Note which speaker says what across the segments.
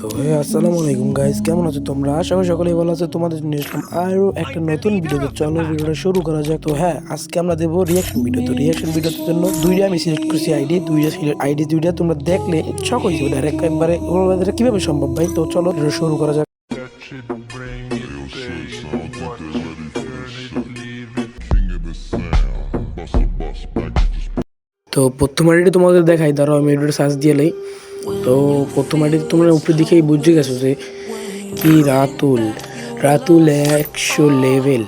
Speaker 1: তো হে আসসালামু আলাইকুম গাইস কেমন আছো তোমরা? আশা করি সকলেই ভালো আছো। তোমাদের জন্য এসলাম আরও একটা নতুন ভিডিওতে চলো ভিডিওটা শুরু করা যাক। তো হ্যাঁ আজকে আমরা দেবো রিয়াকশন ভিডিও তো রিয়াকশন ভিডিওর জন্য দুইটা আমি সিলেক্ট করছি আইডি দুইটা আইডি দুইটা তোমরা দেখলে ছক হয়ে যাবে ডাইরেক্ট একবারে। এটা কীভাবে সম্ভব ভাই? তো চলো ভিডিও শুরু করা যাক। তো প্রথম আইডিটা তোমাদের দেখাই। ধরো আমি ভিডিওটা সার্চ দিয়ে লই তো প্রথম আইডি তোমরা উপরে দিকেই বুঝে গেছো যে কি রাতুল? রাতুল একশো লেভেল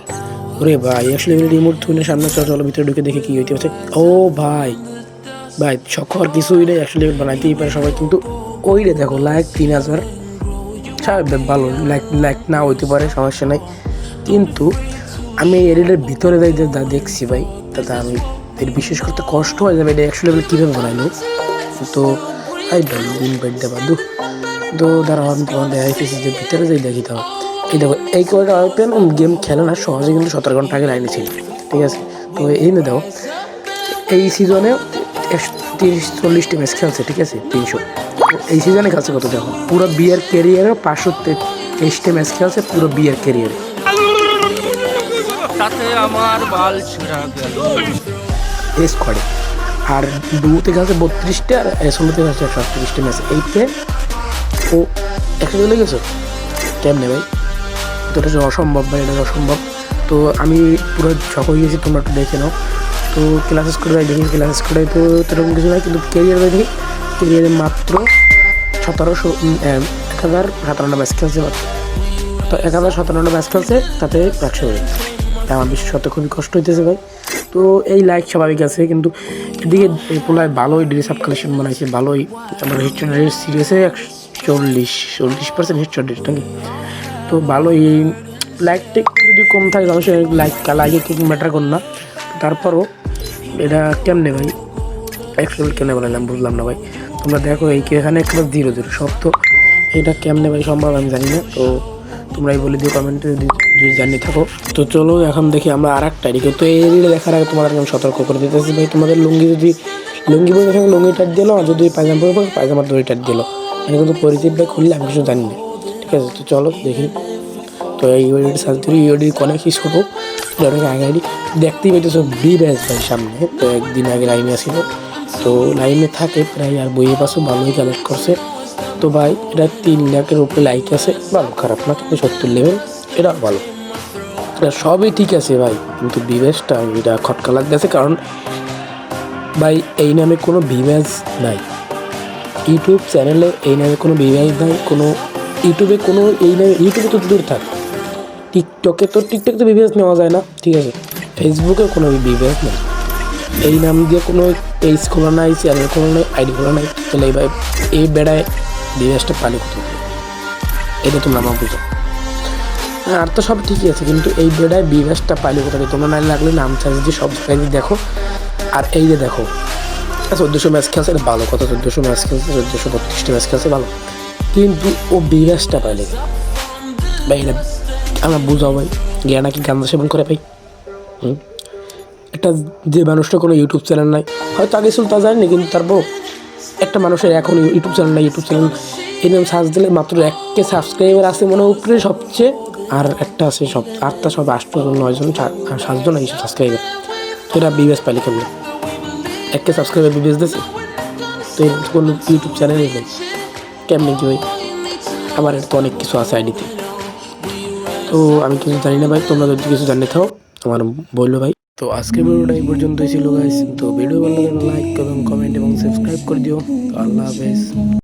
Speaker 1: ওরে ভাই, একশো লেভেল রিমোট থুনে সামনে চলো চলো, ভিতরে ঢুকে দেখে কি হইতে হচ্ছে ও ভাই ভাই সকর কিছুই নেই একশো লেভেল বানাইতেই পারে সবাই। কিন্তু ওইটা দেখো, লাইক তিন হাজার। স্বাভাবিক ভালো, লাইক লাইক না হইতে পারে, সমস্যা নাই। কিন্তু আমি এই এরিয়ার ভিতরে যাই, যে দেখছি ভাই, তাতে আমি এর বিশেষ করতে কষ্ট হয়ে যাবে, এটা একশো লেভেল কীভাবে বানাইলো? তো আই ভাই দিন বাইট দেবা দু। তো দাঁড়াও আমি তোমার দেখাইতেছি যে ভিতরে যাই দেখি তাও এই দেখো এই কয়টা আইপিএল গেম খেলে না সহজে কিন্তু সতেরো ঘণ্টা আগে লাইনে ছিল। ঠিক আছে? তো এই না দেখো এই সিজনে একশো তিরিশ চল্লিশটি ম্যাচ খেলছে ঠিক আছে? তিনশো। এই সিজনে খেলছে কত দেখো? পুরো বিয়ের ক্যারিয়ারে পাঁচশো তেইশটি ম্যাচ খেলছে পুরো বিয়ের ক্যারিয়ারে
Speaker 2: আমার বাল ছেঁড়া গেল।
Speaker 1: এস করে আর ডুতে খেলছে বত্রিশটা আর ষোলোতে খেলছে একশো আটত্রিশটি ম্যাচ এইতে ও একশো চলে গেছে? কেমনে ভাই? তো এটা অসম্ভব ভাই, এটা অসম্ভব। তো আমি পুরো ছক হয়ে গেছি, তোমরা একটু দেখে নাও। তো ক্লাসেস করে দেখি ক্লাসেস করে তো সেরকম কিছু নাই, কিন্তু কেরিয়ার দেখি কেরিয়ারে মাত্র সতেরোশো এক হাজার সাতান্ন ম্যাচ খেলছে তো এক হাজার সতেরোটা ম্যাচ খেলছে, তাতে একশো হয়ে। আমার করতে খুবই কষ্ট হইতেছে ভাই। তো এই লাইক স্বাভাবিক আছে, কিন্তু এদিকে পোলায় ভালোই ড্রেস আপ কালেকশন বানাইছে, ভালোই আমার হিস্ট্রি রেট সিরিয়াসে চল্লিশ চল্লিশ পার্সেন্ট হিস্ট্রি রেট নাকি? তো ভালোই লাইক টেক যদি কম থাকে, তাহলে সে লাইক লাইকে খুব ম্যাটার কর না। তারপরও এটা কেমনে ভাই? অ্যাকচুয়াল কেমনে বললাম বুঝলাম না ভাই। তোমরা দেখো এই এখানে একটা জিরো জিরো সব তো এটা কেমনে ভাই সম্ভব আমি জানি না, তো তোমরাই বলে দিও কমেন্টে যদি জানিয়ে থাকো। তো চলো, এখন দেখি আমরা আর একটা এদিকে। তো এই রিলে দেখার আগে তোমাদের আমি সতর্ক করে দিতেছি ভাই, তোমাদের লুঙ্গি যদি লুঙ্গি পরে থাকে লুঙ্গি টাইট দিলো, আর যদি পায়জামা পরে থাকে পায়জামার দড়ি টাইট দিলো। আমি কিন্তু পরিচিত ভাই খুললে আমি কিছু জানি না, ঠিক আছে? তো চলো, দেখি। তো এই ওডিটি সার্চ করি এই ওডিটি অনেক কিছু ছোটো অনেক আগে আইডি দেখতেই পেতেছো বি ব্যাচ ভাই সামনে। তো একদিন আগে লাইনে আসিল। তো লাইনে থাকে প্রায়, আর বইয়ে পাশে ভালোই কালেক্ট করছে। তো ভাই, এটা তিন লাখের উপরে লাইক আছে। ভালো, খারাপ না, কিন্তু সত্তর লেভেল এটা ভালো। এটা সবই ঠিক আছে ভাই, কিন্তু বিবেশটা এটা খটকা লাগতেছে কারণ ভাই, এই নামে কোনো বিবেজ নাই। ইউটিউব চ্যানেলে এই নামে কোনো বিবেজ নাই, কোনো ইউটিউবে কোনো এই নামে, ইউটিউবে তো দূর থাক। টিকটকে তো টিকটক তো বিবেজ নেওয়া যায় না, ঠিক আছে? ফেসবুকে কোনো বিবেজ নেই। এই নাম দিয়ে কোনো পেজ খোলা নাই চ্যানেল খোলা নাই আইডি খোলা নাই, তাহলে এই ভাই, এই বেড়ায় বিবেজটা পালি কোথাও? এটা তোমরা আমার বুঝো। হ্যাঁ, আর তো সব ঠিকই আছে কিন্তু এই বেড়ায় বিবেজটা পালি কোথা থেকে? তোমরা না লাগলে নাম চার্জ দিয়ে সব দেখো। আর এই যে দেখো চোদ্দোশো ম্যাচ খেলছে এটা ভালো কথা চোদ্দোশো ম্যাচ খেলছে চোদ্দোশো বত্রিশটা ম্যাচ খেলছে ভালো। কিন্তু ও বিরাজটা পাইলে ভাই এটা আমরা বুঝাও ভাই গিয়া নাকি গান্দা সেবন করে ভাই। হুম? একটা যে মানুষটা কোনো ইউটিউব চ্যানেল নাই হয়তো আগে ছিল তা জানি কিন্তু তারপর একটা মানুষের এখন ইউটিউব চ্যানেল না ইউটিউব চ্যানেল এই নাম সার্চ দিলে মাত্র এককে সাবস্ক্রাইবার আছে মনে উপরে সবচেয়ে, আর একটা আছে সব আটটা সব আটজন নয়জন সাতজন এই সাবস্ক্রাইবার তো এটা বিবেস পাইলে কেমন? এককে সাবস্ক্রাইবার বিবেস দিয়েছে তো এর কোনো ইউটিউব চ্যানেলই নেই? কেমনি কি ভাই আমার এটা তো অনেক কিছু আছে আইডিতে তো। আমি কিছু জানি না ভাই, তোমরা যদি কিছু জানিয়ে থাও আমার বলল ভাই। তো আজকে ভিডিওটা এই পর্যন্তই ছিল গাইস তো ভিডিও ভালো লাগলে লাইক করুন কমেন্ট এবং সাবস্ক্রাইব করে দিও। আল্লাহ হাফেজ।